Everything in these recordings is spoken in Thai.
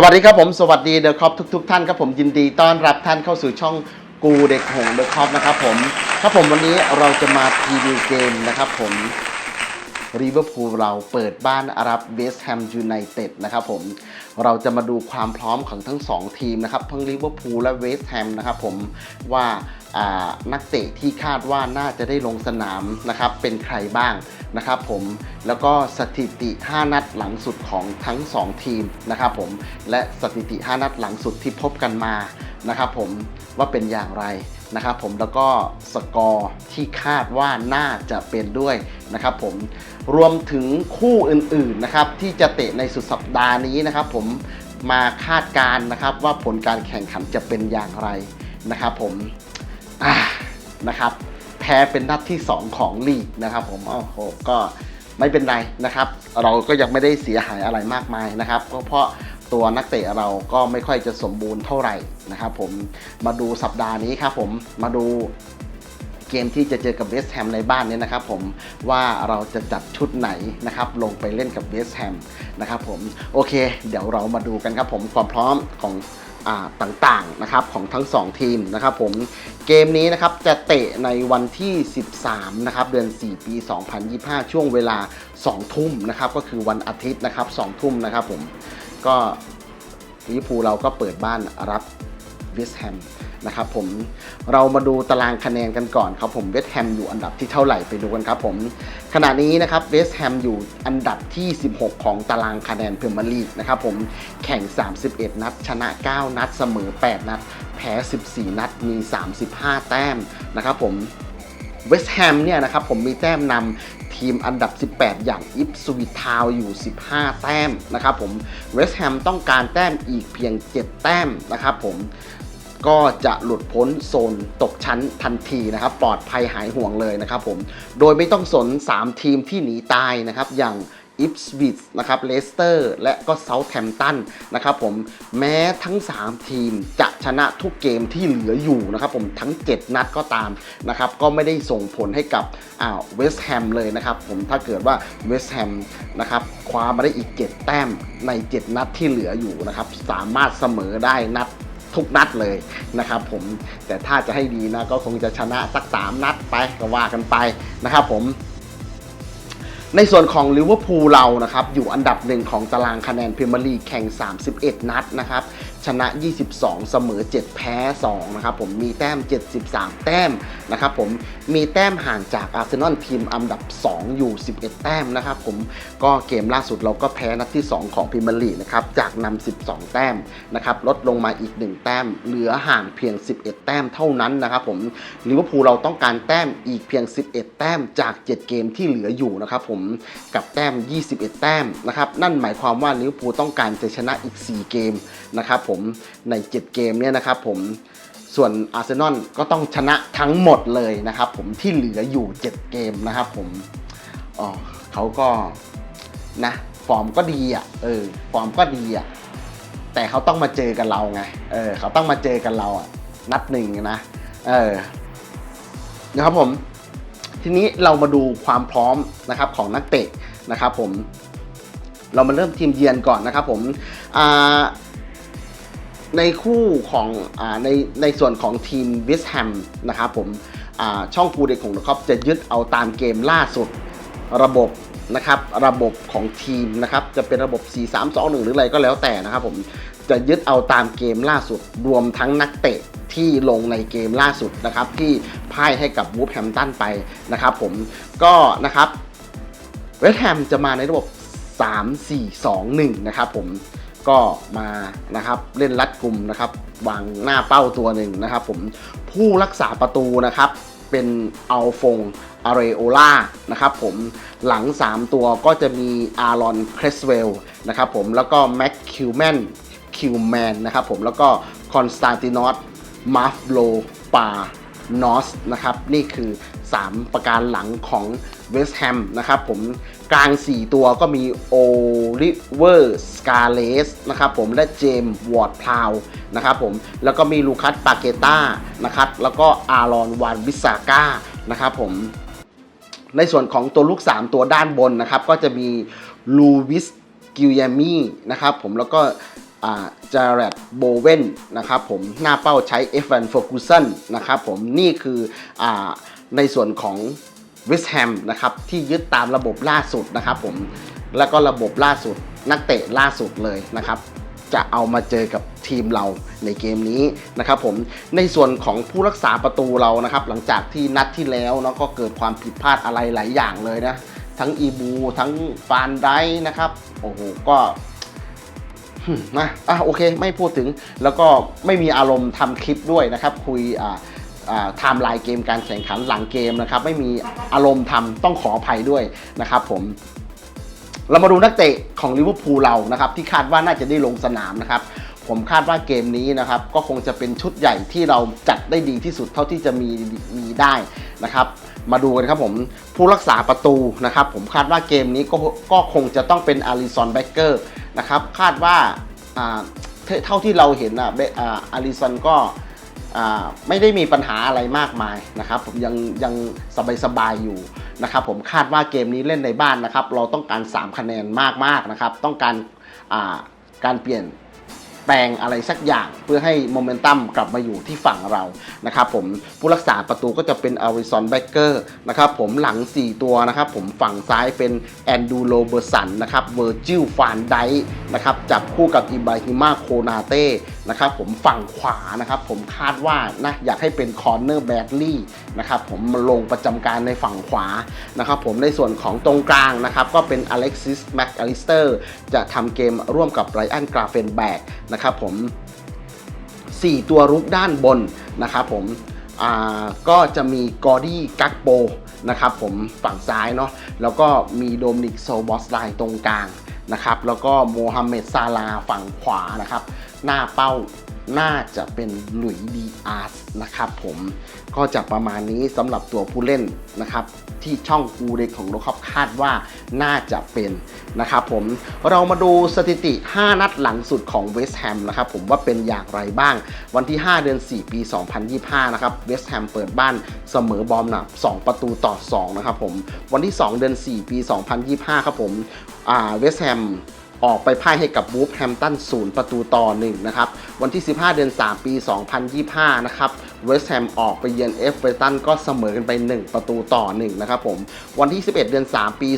สวัสดีครับผมสวัสดีเดอะคอปทุก ๆ ท่านครับผมยินดีต้อนรับท่านเข้าสู่ช่องกูเด็กหงเดอะคอปนะครับผมครับผมวันนี้เราจะมาพรีวิวเกมนะครับผมริเวอร์พูลเราเปิดบ้านอารับเวสต์แฮมยูไนเต็ดนะครับผม เราจะมาดูความพร้อมของทั้ง 2 ทีมนะครับทั้งลิเวอร์พูลและเวสต์แฮมนะครับผมว่านักเตะที่คาดว่าน่าจะได้ลงสนามนะครับเป็นใครบ้างนะครับผมแล้วก็สถิติ 5 นัดหลังสุดของทั้ง 2 ทีมนะครับผมและสถิติ 5 นัดหลังสุดที่พบกันมานะครับผมว่าเป็นอย่างไรนะครับผมแล้วก็สกอร์ที่คาดว่าน่าจะเป็นด้วยนะครับผม รวมถึงคู่อื่นๆนะครับที่จะเตะในสุดสัปดาห์นี้นะครับ ผมมาคาดการณ์นะครับว่าผลการแข่งขันจะเป็นอย่างไรนะครับ ผมอ่านะครับ แพ้เป็นนัดที่ 2 ของลีกนะครับ ผมโอ้โหก็ไม่เป็นไรนะครับ เราก็ยังไม่ได้เสียหายอะไรมากมายนะครับ ก็เพราะตัวนักเตะเราก็ไม่ค่อยจะสมบูรณ์เท่าไหร่นะครับ ผมมาดูสัปดาห์นี้ครับผมมาดู เกมที่จะเจอกับเวสต์แฮมในบ้านเนี้นะครับผมว่าเราจะจัดชุดไหนนะครับลงไปเล่นกับเวสต์แฮมนะครับผมโอเค เดี๋ยวเรามาดูกันครับผมความพร้อมของต่างๆนะครับของทั้ง 2 ทีมนะครับผมเกมนี้นะครับจะเตะในวันที่ 13นะครับเดือน 4 ปี 2025 ช่วงเวลา 2 ทุ่มนะครับก็คือวันอาทิตย์นะครับ2ทุ่มนะครับผมก็ลิเวอร์พูลเราก็เปิดบ้านรับเวสต์แฮม นะครับผมเรามาดูตารางคะแนนกันก่อนครับผมเวสต์แฮมอยู่อันดับที่เท่าไหร่ไปดูกันครับผมขณะนี้นะครับเวสต์แฮมอยู่อันดับที่ 16 ของตารางคะแนนพรีเมียร์ลีกนะครับผมแข่ง 31 นัด ชนะ 9 นัดเสมอ 8 นัด แพ้ 14 นัดมี 35 แต้มนะครับผมเวสต์แฮมเนี่ยนะครับผมมีแต้มนำทีมอันดับ 18 อย่างอิฟสวิทาวอยู่ 15 แต้มนะครับผมเวสต์แฮมต้องการแต้มอีกเพียง 7 แต้มนะครับผม ก็จะหลุดพ้นโซนตกชั้นทันทีนะครับ ปลอดภัยหายห่วงเลยนะครับผม โดยไม่ต้องสน 3 ทีมที่หนีตายนะครับ อย่างอิฟสวิตนะครับเลสเตอร์และก็เซาท์แฮมตันนะครับผมแม้ทั้ง 3 ทีมจะชนะทุกเกมที่เหลืออยู่นะครับผมทั้ง 7 นัดก็ตามนะครับก็ไม่ได้ส่งผลให้กับอ่าเวสต์แฮมเลยนะครับผมถ้าเกิดว่าเวสต์แฮมนะครับคว้ามาได้อีก 7 แต้มใน 7 นัดที่เหลืออยู่นะครับสามารถเสมอได้นัด ทุกนัดเลยนะครับผมแต่ถ้าจะให้ดีนะก็คงจะชนะสัก 3 นัดไปก็ว่ากันไปนะครับผมในส่วนของลิเวอร์พูลเรานะครับอยู่อันดับหนึ่งของตารางคะแนนพรีเมียร์ลีกแข่ง 31 นัดนะครับชนะ 22 เสมอ 7 แพ้ 2 นะครับผมมีแต้ม 73 แต้มนะครับผมมีแต้มห่างจากอาร์เซนอลทีมอันดับ 2 อยู่ 11 แต้มนะครับผมก็เกมล่าสุดเราก็แพ้นัดที่ 2 ของพรีเมียร์ลีกนะครับจากนำ 12 แต้มนะครับลดลงมาอีก 1 แต้ม เหลือห่างเพียง 11 แต้มเท่านั้นนะครับผมลิเวอร์พูลเราต้องการแต้มอีกเพียง 11 แต้มจาก 7 เกมที่เหลืออยู่นะครับผมกับแต้ม 21 แต้มนะครับนั่นหมายความว่าลิเวอร์พูลต้องการจะชนะอีก 4 เกมนะครับผมใน 7 เกมเนี่ยนะครับผมส่วนอาร์เซนอลก็ต้องชนะทั้งหมดเลยนะครับผมที่เหลืออยู่ 7 เกมนะครับผมอ๋อเขาก็นะฟอร์มก็ดีอะเออฟอร์มก็ดีอะแต่เขาต้องมาเจอกันเราไงเออเขาต้องมาเจอกันเราอะนัดหนึ่งนะเออนะครับผมทีนี้เรามาดูความพร้อมนะครับของนักเตะนะครับผมเรามาเริ่มทีมเยือนก่อนนะครับผมอ่า ในคู่ของอในในส่วนของทีมวิสแฮมนะครับผมช่องกูเด็กของนะครับจะยึดเอาตามเกมล่าสุดระบบนะครับระบบของทีมนะครับจะเป็นระบบ 4 3 2 1 หรืออะไรก็แล้วแต่นะครับผมจะยึดเอาตามเกมล่าสุดรวมทั้งนักเตะที่ลงในเกมล่าสุดนะครับที่พ่ายให้กับวูฟแฮมตันไปนะครับผมก็นะครับเวสต์แฮมจะมาในระบบ 3 4 2 1 นะครับผม ก็มานะครับเล่นรัดกลุ่มนะครับวางหน้าเป้าตัวหนึ่งนะครับ ผมผู้รักษาประตูนะครับเป็นอัลฟงอาเรโอล่านะครับผมหลัง 3 ตัวก็จะมีอารอนครสเวลนะครับผมแล้วก็แม็กคิวแมนคิวแมนนะครับผมแล้วก็คอนสแตนตินอสมาฟโลปานอสนะครับนี่คือ 3 ประการหลังของเวสต์แฮมนะครับผม กลาง 4 ตัวก็มีโอลิเวอร์สกาเลสนะครับผมและเจมส์วอร์ดพาวนะครับผมแล้วก็มีลูคัสปาเกต้านะครับแล้วก็อารอนวานวิสาก้านะครับผมในส่วนของตัวลูก 3 ตัวด้านบนนะครับ ก็จะมีลูวิสกิลยามีนะครับผมแล้วก็จาร์ดโบเวนนะครับผมหน้าเป้าใช้ F1 Ferguson นนะครับผมนี่คืออในส่วนของ วิสแฮมนะครับที่ยึดตามระบบล่าสุดนะครับผมแล้วก็ระบบล่าสุดนักเตะล่าสุดเลยนะครับจะเอามาเจอกับทีมเราในเกมนี้นะครับผมในส่วนของผู้รักษาประตูเรานะครับ หลังจากที่นัดที่แล้วเนาะก็เกิดความผิดพลาดอะไรหลายอย่างเลยนะ ทั้งอีบู ทั้งฟานไดนะครับโอ้โหก็มนะอะโอเค ไม่พูดถึงแล้วก็ไม่มีอารมณ์ทำคลิปด้วยนะครับ คุยอ่าอ่า ไทม์ไลน์เกมการแข่งขันหลังเกมนะครับไม่มีอารมณ์ทำต้องขออภัยด้วยนะครับผมเรามาดูนักเตะของลิเวอร์พูลเรานะครับที่คาดว่าน่าจะได้ลงสนามนะครับผมคาดว่าเกมนี้นะครับก็คงจะเป็นชุดใหญ่ที่เราจัดได้ดีที่สุดเท่าที่จะมีมีได้นะครับมาดูกันครับผมผู้รักษาประตูนะครับผมคาดว่าเกมนี้ก็ก็คงจะต้องเป็นอาริซอนแบ็กเกอร์นะครับคาดว่าเท่าที่เราเห็นอะอาริซอนก็ ไม่ได้มีปัญหาอะไรมากมายนะครับผมยังยังสบายๆอยู่นะครับผมคาดว่าเกมนี้เล่นในบ้านนะครับ เราต้องการ 3 คะแนนมากๆนะครับ ต้องการาการเปลี่ยนแปลงอะไรสักอย่างเพื่อให้โมเมนตัมกลับมาอยู่ที่ฝั่งเรานะครับผมผู้รักษาประตูก็จะเป็นอาริซอนแบ็กเกอร์นะครับผมหลัง 4 ตัวนะครับผมฝั่งซ้ายเป็นแอนดูโรเบอร์สันนะครับเวอร์จิลฟานไดนะครับจับคู่กับอิบราฮิมาโคนาเต้ นะครับผมฝั่งขวานะครับผมคาดว่านะอยากให้เป็นคอนเนอร์แบดลี่นะครับผมลงประจำการในฝั่งขวานะครับผมในส่วนของตรงกลางนะครับก็เป็นอเล็กซิสแม็กอลิสเตอร์จะทำเกมร่วมกับไรอันกราเฟนแบกนะครับผม 4 ตัวรุกด้านบนนะครับผมอ่าก็จะมีกอร์ดี้กักโปนะครับผมฝั่งซ้ายเนาะแล้วก็มีโดมินิกโซบอสไลน์ตรงกลางนะครับแล้วก็โมฮัมเหม็ดซาลาฝั่งขวานะครับ หน้าเป้าน่าจะเป็นหลุยดีอาร์สนะครับผมก็จะประมาณนี้สำหรับตัวผู้เล่นนะครับ ที่ช่องกูเด็กของโลคับคาดว่าน่าจะเป็นนะครับผมเรามาดูสถิติ 5 นัดหลังสุดของเวสต์แฮมนะครับผมว่าเป็นอย่างไรบ้าง วันที่ 5 เดือน 4 ปี 2025 นะครับเวสต์แฮมเปิดบ้านเสมอบอมนะ2ประตูต่อ 2 นะครับผม วันที่ 2 เดือน 4 ปี 2025 ครับผมเวสต์แฮม ออกไปพ่ายให้กับบูฟแฮมตันศูนย์ประตูต่อ1นะครับ วันที่ 15 เดือน 3 ปี 2025 นะครับ เวสต์แฮมออกไปเยือนเอฟเวอร์ตันก็เสมอกันไป 1 ประตูต่อ 1 นะครับผม วันที่ 11 เดือน 3 ปี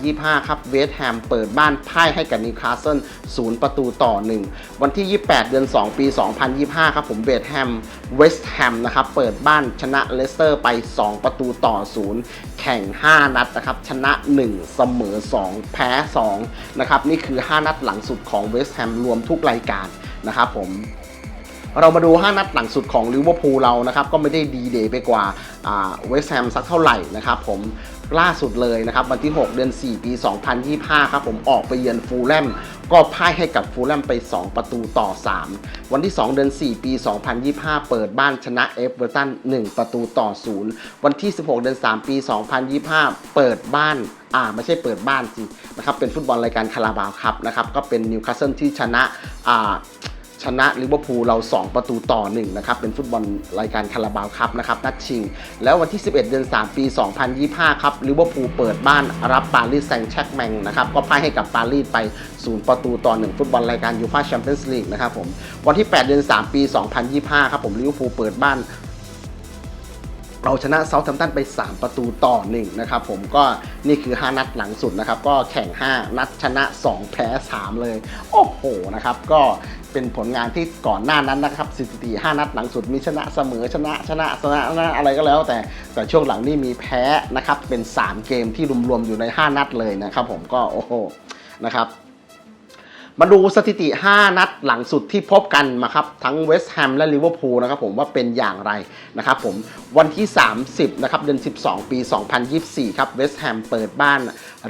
2025 ครับเวสต์แฮมเปิดบ้านพ่ายให้กับนิวคาสเซิล0ประตูต่อ 1 วันที่ 28 เดือน 2 ปี 2025 ครับผมเวสต์แฮมเวสต์แฮมนะครับเปิดบ้านชนะเลสเตอร์ไป 2 ประตูต่อ 0 แข่ง 5 นัดนะครับชนะ 1 เสมอ 2 แพ้ 2 นะครับ นี่คือ 5 นัดหลังสุดของเวสต์แฮมรวมทุกรายการนะครับผม เรามาดู 5 นัดหลังสุดของลิเวอร์พูลเรานะครับก็ไม่ได้ดีเดย์ไปกว่าเวสต์แฮมสักเท่าไหร่นะครับผมล่าสุดเลยนะครับวันที่ 6 เดือน 4 ปี 2025 ครับผมออกไปเยือนฟูลแลมก็พ่ายให้กับฟูลแลมไป 2 ประตูต่อ 3 วันที่ 2 เดือน 4 ปี 2025 เปิดบ้านชนะเอฟเวอร์ตัน 1 ประตูต่อ 0 วันที่ 16 เดือน 3 ปี 2025 เปิดบ้านอ่าไม่ใช่เปิดบ้านสินะครับเป็นฟุตบอลรายการคาราบาวครับนะครับก็เป็นนิวคาสเซิลที่ชนะอ่า ชนะลิเวอร์พูลเรา 2 ประตูต่อ1นะครับเป็นฟุตบอลรายการคาราบาวครับนะครับนัดชิง แล้ววันที่ 11 เดือน 3 ปี 2025 ครับลิเวอร์พูลเปิดบ้านรับปารีสแซงต์แชร์กแมงนะครับก็พ่ายให้กับปารีสไป 0 ประตูต่อ 1 ฟุตบอลรายการยูฟ่าแชมเปี้ยนส์ลีกนะครับผมวันที่ 8 เดือน 3 ปี 2025 ครับผมลิเวอร์พูลเปิดบ้านเราชนะเซาท์แฮมป์ตันไป 3 ประตูต่อ1นะครับผมก็นี่คือ 5 นัดหลังสุดนะครับ ก็แข่ง 5 นัดชนะ 2 แพ้ 3 เลย โอ้โหนะครับ ก็ เป็นผลงานที่ก่อนหน้านั้นนะครับสถิติ5นัดหลังสุดมีชนะเสมอชนะชนะชนะชนะอะไรก็แล้ว แต่แต่ช่วงหลังนี่มีแพ้นะครับเป็น 3 เกมที่รวมๆอยู่ใน 5 นัดเลยนะครับผมก็โอ้โหนะครับมาดูสถิติ 5 นัดหลังสุดที่พบกันมาครับ ทั้งเวสต์แฮมและลิเวอร์พูลนะครับผมว่าเป็นอย่างไรนะครับผมวันที่ 30 นะครับเดือน 12 ปี 2024 ครับเวสต์แฮมเปิดบ้าน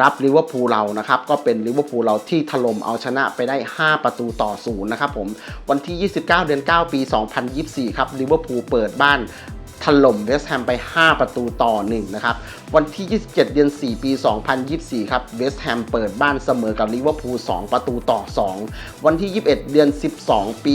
รับลิเวอร์พูลเรานะครับก็เป็นลิเวอร์พูลเราที่ถล่มเอาชนะไปได้ 5 ประตูต่อศูนย์นะครับผมวันที่ 29 เดือน 9 ปี 2024 ครับลิเวอร์พูลเปิดบ้าน ถล่มเวสต์แฮมไป 5 ประตูต่อ 1 นะครับ วันที่ 27 เดือน 4 ปี 2024 ครับ เวสต์แฮมเปิดบ้านเสมอกับลิเวอร์พูล 2 ประตูต่อ 2 วันที่ 21 เดือน 12 ปี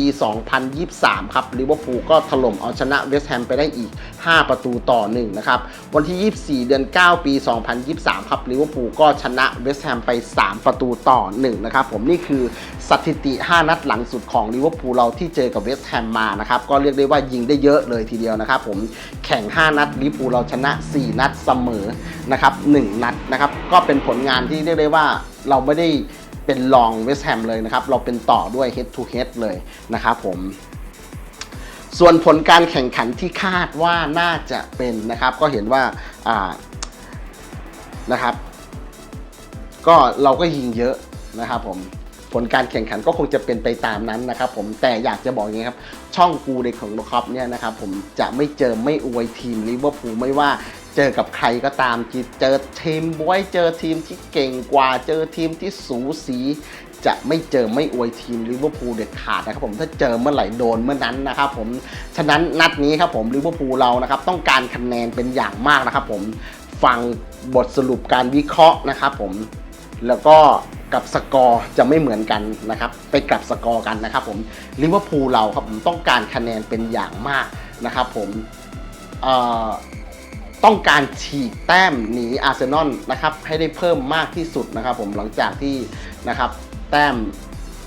2023 ครับ ลิเวอร์พูลก็ถล่มเอาชนะเวสต์แฮมไปได้อีก 5 ประตูต่อ 1 นะครับ วันที่ 24 เดือน 9 ปี 2023 ครับ ลิเวอร์พูลก็ชนะเวสต์แฮมไป 3 ประตูต่อ 1 นะครับ ผมนี่คือสถิติ 5 นัดหลังสุดของลิเวอร์พูลเราที่เจอกับเวสต์แฮมมา นะครับ ก็เรียกได้ว่ายิงได้เยอะเลยทีเดียวนะครับผมแข่ง 5 นัดลิเวอร์พูเราชนะ 4 นัดเสมอนะครับ1นัดนะครับก็เป็นผลงานที่เรียกได้ว่าเราไม่ได้เป็นรองเวสต์แฮมเลยนะครับ เราเป็นต่อด้วย head to head เลยนะครับผมส่วนผลการแข่งขันที่คาดว่าน่าจะเป็นนะครับ ก็เห็นว่าอ่านะครับ ก็เราก็ยิงเยอะนะครับผม ผลการแข่งขันก็คงจะเป็นไปตามนั้นนะครับผมแต่อยากจะบอกอย่างนี้ครับ ช่องกูเด็กของโลคอปเนี่ยนะครับผมจะไม่เจอไม่อวยทีมลิเวอร์พูลไม่ว่าเจอกับใครก็ตามเจอทีมบวยเจอทีมที่เก่งกว่าเจอทีมที่สูสีจะไม่เจอไม่อวยทีมลิเวอร์พูลเด็ดขาดนะครับผมถ้าเจอเมื่อไหร่โดนเมื่อนั้นนะครับผมฉะนั้นนัดนี้ครับผมลิเวอร์พูลเรานะครับต้องการคะแนนเป็นอย่างมากนะครับผมฟังบทสรุปการวิเคราะห์นะครับผมแล้วก็ กับสกอร์จะไม่เหมือนกันนะครับ ไปกลับสกอร์กันนะครับผมลิเวอร์พูลเราครับผมต้องการคะแนนเป็นอย่างมากนะครับผมต้องการฉีกแต้มหนีอาร์เซนอลนะครับให้ได้เพิ่มมากที่สุดนะครับผมหลังจากที่นะครับแต้ม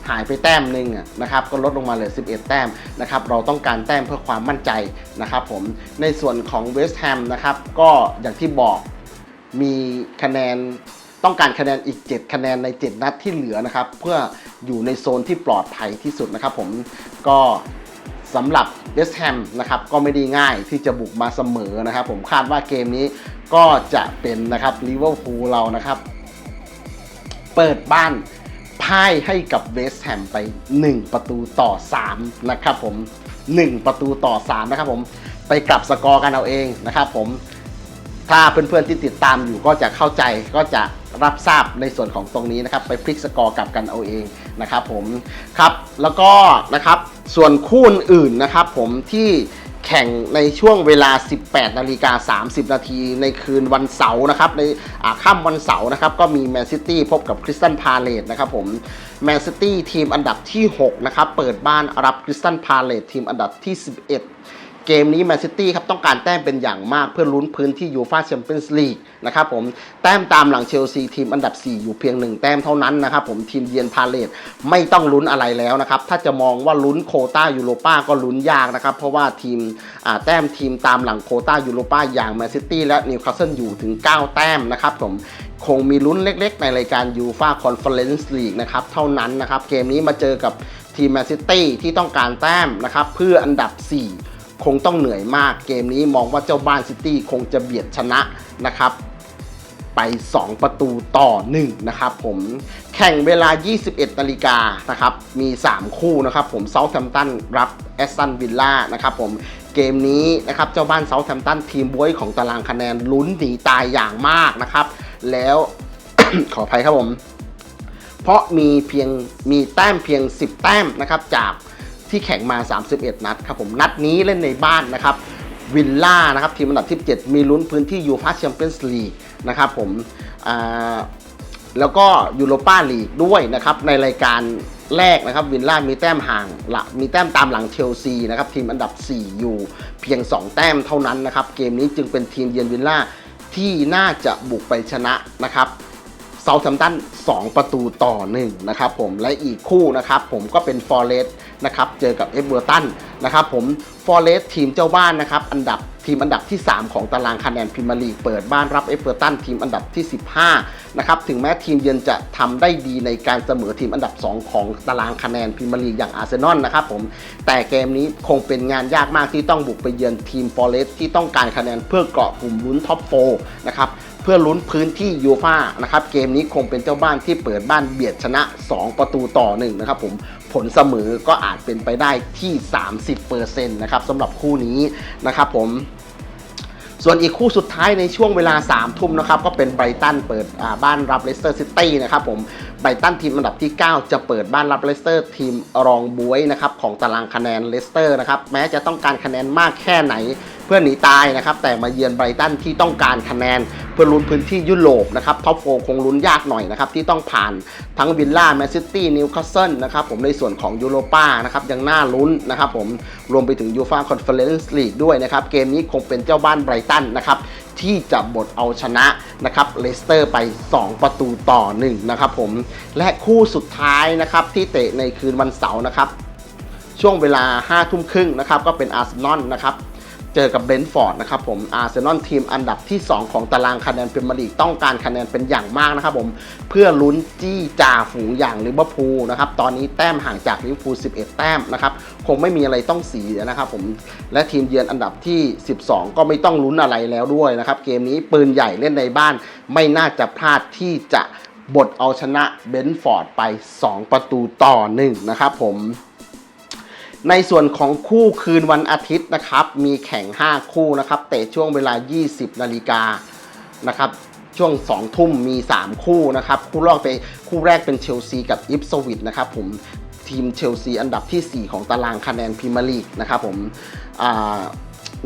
หายไปแต้มหนึ่งนะครับก็ลดลงมาเหลือ 11 แต้มนะครับเราต้องการแต้มเพื่อความมั่นใจนะครับผมในส่วนของเวสต์แฮมนะครับก็อย่างที่บอกมีคะแนน ต้องการคะแนนอีก 7 คะแนนใน 7 นัดที่เหลือนะครับ เพื่ออยู่ในโซนที่ปลอดภัยที่สุดนะครับผมก็สำหรับเวสต์แฮมนะครับก็ไม่ได้ง่ายที่จะบุกมาเสมอนะครับ ผมคาดว่าเกมนี้ก็จะเป็นนะครับลิเวอร์พูลเรานะครับ เปิดบ้านพ่ายให้กับเวสต์แฮมไป 1 ประตูต่อ 3 นะครับผม 1 ประตูต่อ 3 นะครับผม ไปกลับสกอร์กันเอาเองนะครับผม ถ้าเพื่อนๆที่ติดตามอยู่ก็จะเข้าใจก็จะรับทราบในส่วนของตรงนี้นะครับไปพลิกสกอร์กลับกันเอาเองนะครับผมครับแล้วก็นะครับส่วนคู่อื่นนะครับผมที่แข่งในช่วงเวลา 18 นาฬิกา 30 นาทีในคืนวันเสาร์นะครับในอาค่ำวันเสาร์นะครับก็มีแมนซิตี้พบกับคริสตันพาเลตนะครับผมแมนซิตี้ทีมอันดับที่ 6 นะครับ เปิดบ้านรับคริสตันพาเลตทีมอันดับที่ 11 เกมนี้แมนซิตี้ครับต้องการแต้มเป็นอย่างมากเพื่อลุ้นพื้นที่ยูฟาแชมเปี้ยนส์ลีกนะครับผมแต้มตามหลังเชลซีทีมอันดับ 4 อยู่เพียง 1 แต้มเท่านั้นนะครับผมทีมเยือนพาเลตไม่ต้องลุ้นอะไรแล้วนะครับถ้าจะมองว่าลุ้นโคต้ายูโรป้าก็ลุ้นยากนะครับเพราะว่าทีมแต้มทีมตามหลังโคต้ายูโรป้าอย่างแมนซิตี้และนิวคาสเซิลอยู่ถึง 9 แต้มนะครับผมคงมีลุ้นเล็กๆ ในรายการยูฟาคอนเฟอเรนซ์ลีกนะครับเท่านั้นนะครับเกมนี้มาเจอกับทีมแมนซิตี้ที่ต้องการแต้มนะครับเพื่ออันดับ 4 คงต้องเหนื่อยมากเกมนี้มองว่าเจ้าบ้านซิตี้คงจะเบียดชนะนะครับไป 2 ประตูต่อ 1 นะครับผมแข่งเวลา 21นาฬิกานะครับมี 3 คู่นะครับผมเซาท์แฮมป์ตันรับแอสตันวิลล่านะครับผมเกมนี้นะครับเจ้าบ้านเซาท์แฮมป์ตันทีมบวยของตารางคะแนนลุ้นหนีตายอย่างมากนะครับ แล้ว ขออภัยครับผม เพราะมีเพียงมีแต้มเพียง 10 แต้มนะครับจาก ที่แข่งมา 31 นัดครับผมนัดนี้เล่นในบ้านนะครับวิลล่านะครับทีมอันดับที่7มีลุ้นพื้นที่ยูฟาแชมเปี้ยนส์ลีกนะครับผมแล้วก็ยูโรปาลีกด้วยนะครับในรายการแรกนะครับวิลล่ามีแต้มห่างละมีแต้มตามหลังเชลซีนะครับทีมอันดับ 4 อยู่เพียง 2 แต้มเท่านั้นนะครับเกมนี้จึงเป็นทีมเยือนวิลล่าที่น่าจะบุกไปชนะนะครับ เซาท์แฮมตัน2 ประตูต่อ 1 นะครับผมและอีกคู่นะครับผมก็เป็นฟอร์เรสนะครับเจอกับเอเวอร์ตันนะครับผมฟอร์เรสทีมเจ้าบ้านนะครับอันดับทีมอันดับที่ 3 ของตารางคะแนนพรีเมียร์ลีกเปิดบ้านรับเอเวอร์ตันทีมอันดับที่ 15 นะครับ ถึงแม้ทีมเยือนจะทำได้ดีในการเสมอทีมอันดับ 2 ของตารางคะแนนพรีเมียร์ลีกอย่างอาร์เซนอลนะครับผม แต่เกมนี้คงเป็นงานยากมากที่ต้องบุกไปเยือนทีมฟอร์เรสที่ต้องการคะแนนเพื่อเกาะกลุ่มลุ้นท็อปโฟนะครับ เพื่อลุ้นพื้นที่ยูฟ่านะครับเกมนี้คงเป็นเจ้าบ้านที่เปิดบ้านเบียดชนะ 2 ประตูต่อ1นะครับผมผลเสมอก็อาจเป็นไปได้ที่ 30%นะครับสำหรับคู่นี้นะครับผมส่วนอีกคู่สุดท้ายในช่วงเวลา 3 ทุ่มนะครับก็เป็นไบรตันเปิดอ่าบ้านรับเลสเตอร์ซิตี้นะครับผมไบรตันทีมอันดับที่ 9 จะเปิดบ้านรับเลสเตอร์ทีมรองบวยนะครับของตารางคะแนนเลสเตอร์นะครับแม้จะต้องการคะแนนมากแค่ไหนเพื่อหนีตายนะครับแต่มาเยือนไบรตันที่ต้องการคะแนนเพื่อลุ้นพื้นที่ยุโรปนะครับท็อปโฟคงลุ้นยากหน่อยนะครับที่ต้องผ่านทั้งวิลล่าแมนซิตี้นิวคาสเซิลนะครับผมในส่วนของยูโรป้านะครับยังน่าลุ้นนะครับผมรวมไปถึงยูฟาคอนเฟอเรนซ์ลีกด้วยนะครับเกมนี้คงเป็นเจ้าบ้านไบรตันนะครับที่จะบดเอาชนะนะครับเลสเตอร์ไป 2 ประตูต่อ1นะครับผมและคู่สุดท้ายนะครับที่เตะในคืนวันเสาร์นะครับช่วงเวลา5ทุ่มครึ่งนะครับก็เป็นอาร์เซนอลนะครับ เจอกับเบนท์ฟอร์ดนะครับผมอาร์เซนอลทีมอันดับที่ 2 ของตารางคะแนนพรีเมียร์ลีกต้องการคะแนนเป็นอย่างมากนะครับผมเพื่อลุ้นจี้จ่าฝูงอย่างลิเวอร์พูลนะครับตอนนี้แต้มห่างจากลิเวอร์พูล 11 แต้มนะครับคงไม่มีอะไรต้องเสียนะครับผมและทีมเยือนอันดับที่ 12 ก็ไม่ต้องลุ้นอะไรแล้วด้วยนะครับเกมนี้ปืนใหญ่เล่นในบ้าน ไม่น่าจะพลาดที่จะบดเอาชนะเบนท์ฟอร์ดไป 2 ประตูต่อ1นะครับผม ในส่วนของคู่คืนวันอาทิตย์นะครับ มีแข่ง 5 คู่นะครับ เตะช่วงเวลา 20 นาฬิกานะครับ ช่วง 2 ทุ่มมี 3 คู่นะครับ คู่แรกเป็นคู่แรกเป็นเชลซีกับอิฟสวิตนะครับผมทีมเชลซีอันดับทีสี่4 ของตารางคะแนนพรีเมียร์ลีกนะครับผมอ่า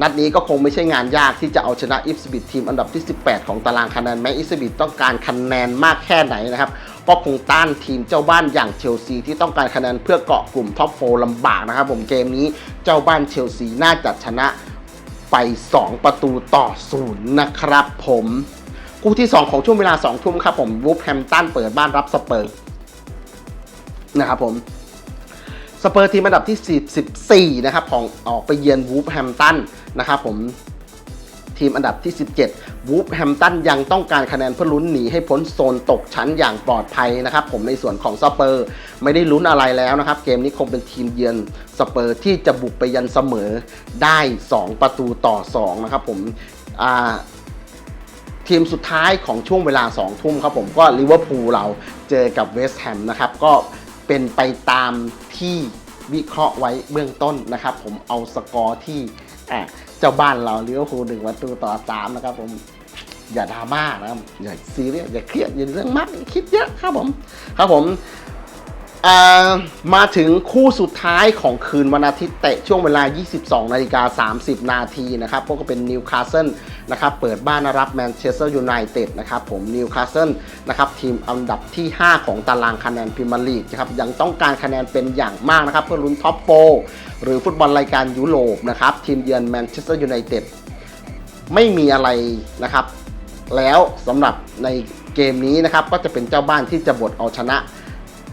นัดนี้ก็คงไม่ใช่งานยากที่จะเอาชนะอิฟสบิททีมอันดับที่ 18 ของตารางคะแนนแม้อิฟสบิทต้องการคะแนนมากแค่ไหนนะครับก็คงต้านทีมเจ้าบ้านอย่างเชลซีที่ต้องการคะแนนเพื่อเกาะกลุ่มท็อปโฟลำบากนะครับผมเกมนี้เจ้าบ้านเชลซีน่าจะชนะไป 2 ประตูต่อศูนย์นะครับผมคู่ที่ 2 ของช่วงเวลา2ทุ่มครับผมวูฟแฮมตันเปิดบ้านรับสเปอร์นะครับผม สเปอร์ทีมอันดับที่ 14 นะครับ ของออกไปเยือนวูฟแฮมตันนะครับผมทีมอันดับที่ 17 วูฟแฮมตันยังต้องการคะแนนเพื่อลุ้นหนีให้พ้นโซนตกชั้นอย่างปลอดภัยนะครับ ผมในส่วนของสเปอร์ไม่ได้ลุ้นอะไรแล้วนะครับ เกมนี้คงเป็นทีมเยือนสเปอร์ที่จะบุกไปยันเสมอได้ 2 ประตูต่อ 2 นะครับผมทีมสุดท้ายของช่วงเวลา 2 ทุ่มครับผมก็ลิเวอร์พูลเราเจอกับเวสต์แฮมนะครับก็ เป็นไปตามที่วิเคราะห์ไว้เบื้องต้นนะครับ ผมเอาสกอร์ที่เจ้าบ้านเราลิเวคูหนึ่งประตูต่อสามนะครับ ผมอย่าดราม่านะครับอย่าซีเรียสอย่าเครียดอย่าเรื่องมากอย่าคิดเยอะครับผม ครับผม มาถึงคู่สุดท้ายของคืนวันอาทิตย์เตะช่วงเวลา 22 นาฬิกา 30 นาทีนะครับก็เป็นนิวคาสเซิลนะครับเปิดบ้านรับแมนเชสเตอร์ยูไนเต็ดนะครับผมนิวคาสเซิลนะครับทีมอันดับที่ 5 ของตารางคะแนนพรีเมียร์ลีกนะครับยังต้องการคะแนนเป็นอย่างมากนะครับเพื่อลุ้นท็อปโฟหรือฟุตบอลรายการยุโรปนะครับทีมเยือนแมนเชสเตอร์ยูไนเต็ดไม่มีอะไรนะครับ แล้วสำหรับในเกมนี้นะครับก็จะเป็นเจ้าบ้านที่จะบดเอาชนะ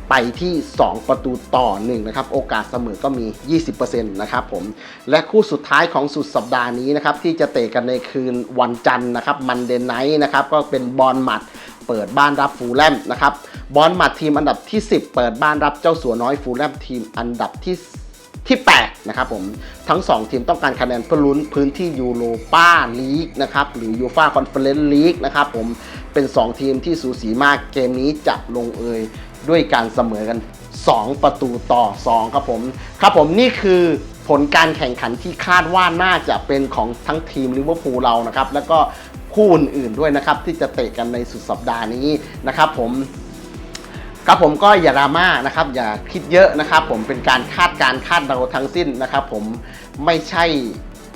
ไปที่ 2 ประตูต่อ1นะครับโอกาสเสมอก็มี 20%นะครับผมและคู่สุดท้ายของสุดสัปดาห์นี้นะครับที่จะเตะกันในคืนวันจันทร์นะครับมันเดนไนท์นะครับก็เป็นบอลหมัดเปิดบ้านรับฟูลแลมนะครับบอลหมัดทีมอันดับที่ 10 เปิดบ้านรับเจ้าสัวน้อยฟูลแลมทีมอันดับที่ที่ 8 นะครับผม ทั้ง 2 ทีมต้องการคะแนนเพื่อลุ้นพื้นที่ยูโรปาลีกนะครับ หรือยูฟาคอนเฟอเรนซ์ลีกนะครับผมเป็น 2 ทีมที่สูสีมากเกมนี้จะลงเอย ด้วยการเสมอกัน 2 ประตูต่อ 2 ครับผม ครับผมนี่คือผลการแข่งขันที่คาดว่าน่าจะเป็นของทั้งทีมลิเวอร์พูลเรานะครับ แล้วก็คู่อื่นๆด้วยนะครับ ที่จะเตะกันในสุดสัปดาห์นี้นะครับผมครับผมก็อย่าดราม่านะครับ อย่าคิดเยอะนะครับ ผมเป็นการคาดการคาดเดาทั้งสิ้นนะครับ ผมไม่ใช่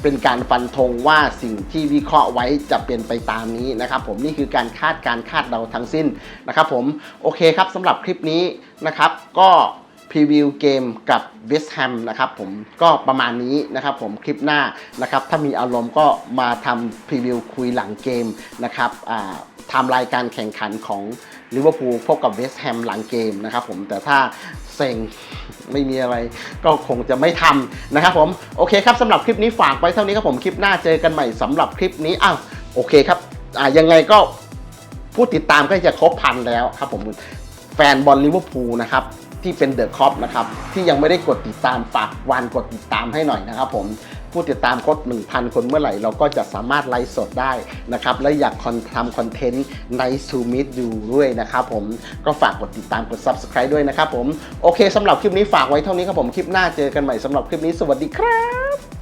เป็นการฟันธงว่าสิ่งที่วิเคราะห์ไว้จะเป็นไปตามนี้นะครับ ผมนี่คือการคาดการคาดเดาทั้งสิ้นนะครับ ผมโอเคครับสำหรับคลิปนี้นะครับ ก็พรีวิวเกมกับเวสต์แฮมนะครับผมก็ประมาณนี้นะครับผมคลิปหน้านะครับ ถ้ามีอารมณ์ก็มาทำพรีวิวคุยหลังเกมนะครับอ่าทำรายการแข่งขันของลิเวอร์พูลพบกับเวสต์แฮมหลังเกมนะครับผมแต่ถ้า เซ็งไม่มีอะไรก็คงจะไม่ทำนะครับผมโอเคครับสำหรับคลิปนี้ฝากไว้เท่านี้ครับผมคลิปหน้าเจอกันใหม่สำหรับคลิปนี้อ้าวโอเคครับอ่ายังไงก็ผู้ติดตามก็จะครบพันแล้วครับผมแฟนบอลลิเวอร์พูลนะครับที่เป็นเดอะคอปนะครับที่ยังไม่ได้กดติดตามฝากวันกดติดตามให้หน่อยนะครับผม ผู้ติดตามครบ1,000 คนเมื่อไหร่ เราก็จะสามารถไลฟ์สดได้นะครับ และอยากคอนทำคอนเทนต์ในซูมิดดูด้วยนะครับผมก็ฝากกดติดตามกด Subscribe ด้วยนะครับผม โอเคสำหรับคลิปนี้ฝากไว้เท่านี้ครับผม คลิปหน้าเจอกันใหม่สำหรับคลิปนี้สวัสดีครับ